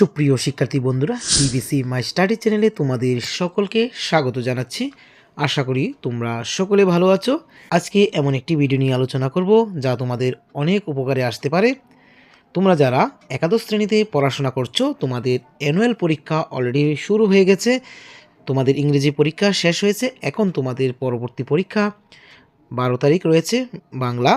সুপ্রিয় শিক্ষার্থী বন্ধুরা বিবিসি মাই স্টাডি চ্যানেলে তোমাদের সকলকে স্বাগত জানাচ্ছি। আশা করি তোমরা সকলে ভালো আছো। আজকে এমন একটি ভিডিও নিয়ে আলোচনা করব, যা তোমাদের অনেক উপকারে আসতে পারে। তোমরা যারা একাদশ শ্রেণীতে পড়াশোনা করছ, তোমাদের অ্যানুয়াল পরীক্ষা অলরেডি শুরু হয়ে গেছে, তোমাদের ইংরেজি পরীক্ষা শেষ হয়েছে, এখন তোমাদের পরবর্তী পরীক্ষা বারো তারিখ রয়েছে, বাংলা।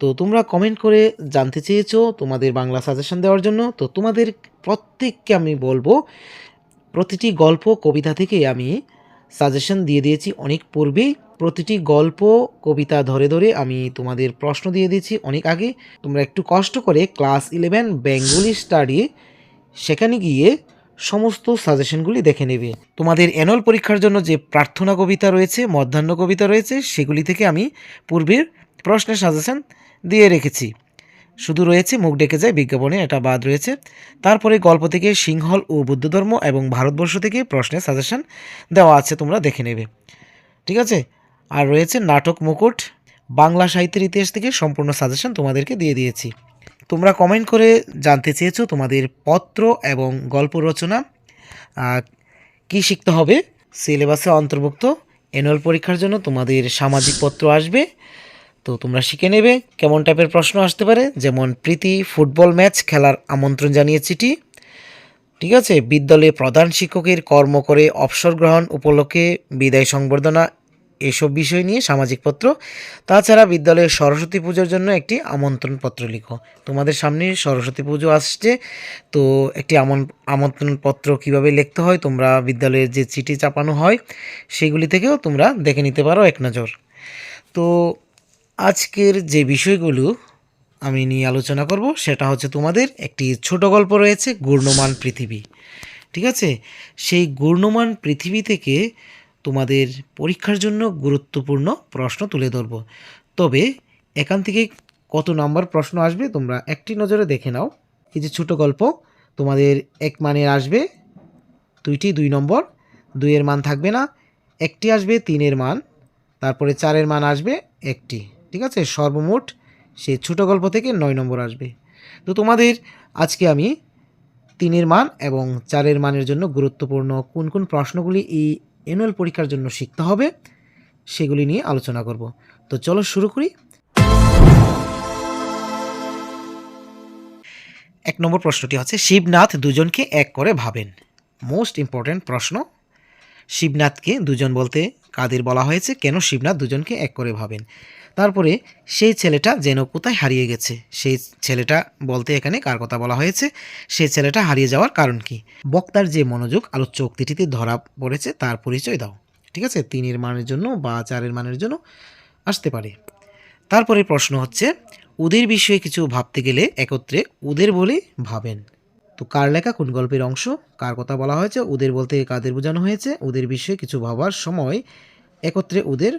তো তোমরা কমেন্ট করে জানতে চেয়েছো তোমাদের বাংলা সাজেশন দেওয়ার জন্য, তো তোমাদের প্রত্যেককে আমি বলব, প্রতিটি গল্প, কবিতা থেকে আমি সাজেশন দিয়ে দিয়েছি অনেক পূর্বেই প্রতিটি গল্প, কবিতা ধরে ধরে আমি তোমাদের প্রশ্ন দিয়ে দিয়েছি অনেক আগে। তোমরা একটু কষ্ট করে ক্লাস ইলেভেন বেঙ্গলি স্টাডি সেখানে গিয়ে সমস্ত সাজেশনগুলি দেখে নেবে। তোমাদের অ্যানুয়াল পরীক্ষার জন্য যে প্রার্থনা কবিতা রয়েছে, মধ্যাহ্ন কবিতা রয়েছে, সেগুলি থেকে আমি পূর্বের প্রশ্নের সাজেশন দিয়ে রেখেছি। শুধু রয়েছে, মুখ ডেকে যায়, বিজ্ঞাপনে এটা বাদ রয়েছে। তারপরে গল্প থেকে সিংহল ও বুদ্ধ ধর্ম এবং ভারতবর্ষ থেকে প্রশ্নের সাজেশন দেওয়া আছে, তোমরা দেখে নেবে। ঠিক আছে? আর রয়েছে নাটক মুকুট। বাংলা সাহিত্যের ইতিহাস থেকে সম্পূর্ণ সাজেশন তোমাদেরকে দিয়ে দিয়েছি। তোমরা কমেন্ট করে জানতে চেয়েছো তোমাদের পত্র এবং গল্প রচনা। কি শিখতে হবে? সিলেবাসে অন্তর্ভুক্ত। অ্যানুয়াল পরীক্ষার জন্য তোমাদের সামাজিক পত্র আসবে। তো তোমরা শিখে নেবে কেমন টাইপের প্রশ্ন আসতে পারে। যেমন, প্রীতি, ফুটবল ম্যাচ খেলার আমন্ত্রণ জানিয়ে চিঠি। ঠিক আছে, বিদ্যালয়ে প্রধান শিক্ষকের কর্ম করে অবসর গ্রহণ উপলক্ষে বিদায় সংবর্ধনা এসব বিষয় নিয়ে সামাজিক পত্র। তাছাড়া বিদ্যালয়ে সরস্বতী পুজোর জন্য একটি আমন্ত্রণ পত্র লিখো। তোমাদের সামনে সরস্বতী পুজো আসছে, তো একটি আমন আমন্ত্রণ পত্র কীভাবে লিখতে হয়, তোমরা বিদ্যালয়ের যে চিঠি চাপানো হয়, সেগুলি থেকেও তোমরা দেখে নিতে পারো এক নজর। তো আজকের যে বিষয়গুলো আমি নিয়ে আলোচনা করব, সেটা হচ্ছে তোমাদের একটি ছোট গল্প রয়েছে গুর্ণমান পৃথিবী। ঠিক আছে? সেই গুর্ণমান পৃথিবী থেকে তোমাদের পরীক্ষার জন্য গুরুত্বপূর্ণ প্রশ্ন তুলে ধরব। তবে এখান থেকে কত নাম্বার প্রশ্ন আসবে, তোমরা একটি নজরে দেখে নাও। এই যে ছোট গল্প, তোমাদের এক মানের আসবে দুইটি, দুই নম্বর। দুইয়ের মান থাকবে না, একটি আসবে তিনের মান, তারপরে চারের মান আসবে একটি। ঠিক আছে? সর্বমোট সে ছোট গল্প থেকে নয় নম্বর আসবে। তো তোমাদের আজকে আমি তিনের মান এবং চারের মানের জন্য গুরুত্বপূর্ণ কোন কোন প্রশ্নগুলি এই অ্যানুয়াল পরীক্ষার জন্য শিখতে হবে সেগুলি নিয়ে আলোচনা করব। তো চলো শুরু করি। এক নম্বর প্রশ্নটি হচ্ছে, শিবনাথ দুজনকে এক করে ভাবেন। মোস্ট ইম্পর্ট্যান্ট প্রশ্ন। শিবনাথকে দুজন বলতে কাদের বলা হয়েছে? কেন শিবনাথ দুজনকে এক করে ভাবেন? তারপরে সেই ছেলেটা যেন কোথায় হারিয়ে গেছে। সেই ছেলেটা বলতে এখানে কার কথা বলা হয়েছে? সেই ছেলেটা হারিয়ে যাওয়ার কারণ কি? বক্তার যে মনোযোগ, আলোচ্য উক্তিটিতে ধরা পড়েছে, তার পরিচয় দাও। ঠিক আছে? তিনের মানের জন্য বা চারের মানের জন্য আসতে পারে। তারপরে প্রশ্ন হচ্ছে, উদের বিষয়ে কিছু ভাবতে গেলে একত্রে উদের বলে ভাবেন। তো কার লেখা? কোন গল্পের অংশ? কার কথা বলা হয়েছে? ওদের বলতে কাদের বোঝানো হয়েছে? ওদের বিষয়ে কিছু ভাবার সময় একত্রে ওদের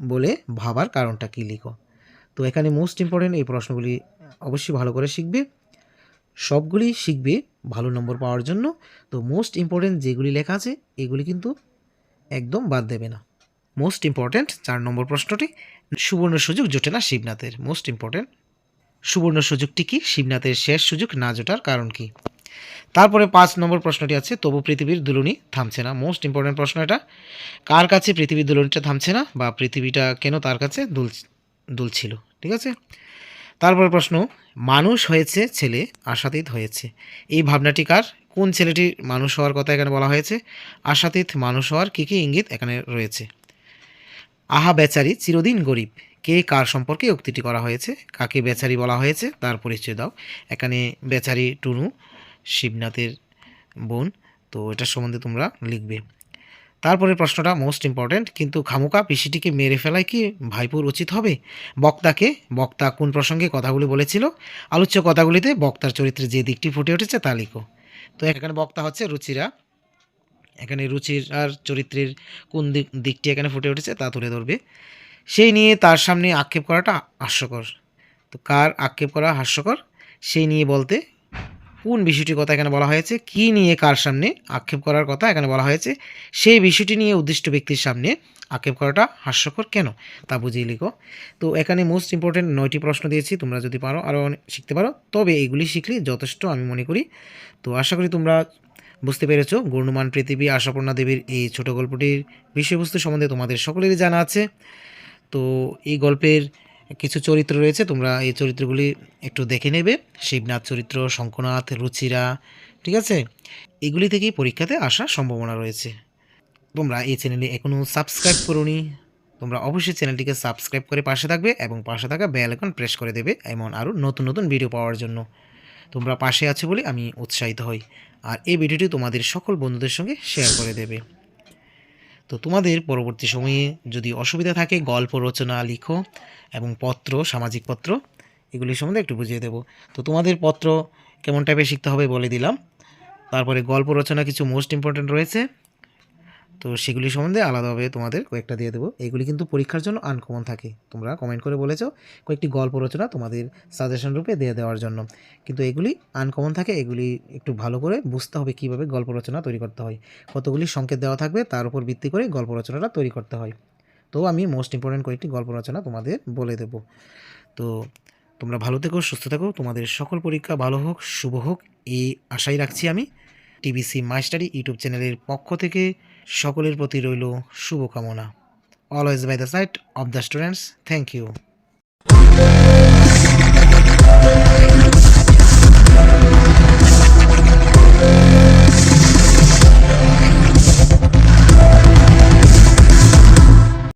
বলে ভাবার কারণটা কী লিখো? তো এখানে মোস্ট ইম্পর্টেন্ট এই প্রশ্নগুলি অবশ্যই ভালো করে শিখবে। সবগুলি শিখবে ভালো নম্বর পাওয়ার জন্য। তো মোস্ট ইম্পর্টেন্ট যেগুলি লেখা আছে, এগুলি কিন্তু একদম বাদ দেবে না। মোস্ট ইম্পর্টেন্ট চার নম্বর প্রশ্নটি, সুবর্ণ সুযোগ জোটে না শিবনাথের? মোস্ট ইম্পর্টেন্ট সুবর্ণ সুযোগটি কি? শিবনাথের শেষ সুযোগ না জোটার কারণ কি? তারপরে পাঁচ নম্বর প্রশ্নটি আছে, তবু পৃথিবীর দুলুনি থামছে না। মোস্ট ইম্পর্টেন্ট প্রশ্ন এটা। কার কাছে পৃথিবীর দুলুনিটা থামছে না বা পৃথিবীটা কেন তার কাছে দুল, দুলছিল? ঠিক আছে? তারপরে প্রশ্ন, মানুষ হয়েছে, ছেলে আশাতীত হয়েছে। এই ভাবনাটি কার? কোন ছেলেটি মানুষ হওয়ার কথা এখানে বলা হয়েছে? আশাতীত মানুষ হওয়ার কী কী ইঙ্গিত এখানে রয়েছে? আহা বেচারি, চিরদিন গরিব। কে কার সম্পর্কে উক্তিটি করা হয়েছে? কাকে বেচারি বলা হয়েছে? তার পরিচয় দাও। এখানে বেচারি টুনু শিবনাথের বোন। তো এটার সম্বন্ধে তোমরা লিখবে। তারপরে প্রশ্নটা মোস্ট ইম্পর্ট্যান্ট কিন্তু খামুকা পিসিটিকে মেরে ফেলায় কি ভাইপুর উচিত হবে? বক্তাকে, বক্তা কোন প্রসঙ্গে কথাগুলি বলেছিল? আলোচ্য কথাগুলিতে বক্তার চরিত্রে যে দিকটি ফুটে উঠেছে তা লিখো। তো এখানে বক্তা হচ্ছে রুচিরা। এখানে রুচির আর চরিত্রের কোন দিক, দিকটি এখানে ফুটে উঠেছে তা তুলে ধরবে। সেই নিয়ে তার সামনে আক্ষেপ করাটা হাস্যকর। তো কার আক্ষেপ করা হাস্যকর? সেই নিয়ে বলতে কোন বিষয়টির কথা এখানে বলা হয়েছে? কি নিয়ে কার সামনে আক্ষেপ করার কথা এখানে বলা হয়েছে? সেই বিষয়টি নিয়ে উদ্দিষ্ট ব্যক্তির সামনে আক্ষেপ করাটা হাস্যকর কেন? তা বুঝিয়ে লিখো। তো এখানে মোস্ট ইম্পর্টেন্ট নয়টি প্রশ্ন দিয়েছি, তোমরা যদি পারো আরও শিখতে পারো। তবে এগুলি শিখলে যথেষ্ট, আমি মনে করি। তো আশা করি তোমরা বুঝতে পেরেছ গৌরমান পৃথিবী আশাপূর্ণা দেবীর এই ছোট গল্পটির বিষয়বস্তু সম্বন্ধে তোমাদের সকলেরই জানা আছে। তো এই গল্পের কিছু চরিত্র রয়েছে, তোমরা এই চরিত্রগুলি একটু দেখে নেবে। শিবনাথ চরিত্র শঙ্কনাথ রুচিরা, ঠিক আছে? এগুলি থেকেই পরীক্ষাতে আসার সম্ভাবনা রয়েছে। তোমরা এই চ্যানেলে এখনও সাবস্ক্রাইব করোনি, তোমরা অবশ্যই চ্যানেলটিকে সাবস্ক্রাইব করে পাশে থাকবে এবং পাশে থাকা বেল আইকন প্রেস করে দেবে, এমন আরও নতুন নতুন ভিডিও পাওয়ার জন্য। তোমরা পাশে আছো বলে আমি উৎসাহিত হই, আর এই ভিডিওটি তোমাদের সকল বন্ধুদের সঙ্গে শেয়ার করে দেবে। তো তোমাদের পরবর্তী সময়ে যদি অসুবিধা থাকে, গল্প, রচনা, লিখো এবং পত্র, সামাজিক পত্র, এগুলি সম্বন্ধে একটু বুঝিয়ে দেব। তো তোমাদের পত্র কেমন টাইপের শিখতে হবে বলে দিলাম। তারপরে গল্প, রচনা কিছু মোস্ট ইম্পর্ট্যান্ট রয়েছে। তো সেগুলি সম্বন্ধে আলাদাভাবে তোমাদের কয়েকটা দিয়ে দেবো। এগুলি কিন্তু পরীক্ষার জন্য আনকমন থাকে। তোমরা কমেন্ট করে বলেছ কয়েকটি গল্প রচনা তোমাদের সাজেশন রূপে দিয়ে দেওয়ার জন্য। কিন্তু এগুলি আনকমন থাকে, এগুলি একটু ভালো করে বুঝতে হবে কীভাবে গল্প রচনা তৈরি করতে হয়। কতগুলি সংকেত দেওয়া থাকবে তার উপর ভিত্তি করে গল্প রচনাটা তৈরি করতে হয়। তো আমি মোস্ট ইম্পর্ট্যান্ট কয়েকটি গল্প রচনা তোমাদের বলে দেব। তো তোমরা ভালো থেকো, সুস্থ থাকো। তোমাদের সকল পরীক্ষা ভালো হোক, শুভ হোক, এই আশাই রাখছি আমি। টিবিসি মাস্টারি ইউটিউব চ্যানেলের পক্ষ থেকে সকলের প্রতি রইল শুভকামনা। Always by the side of the students thank you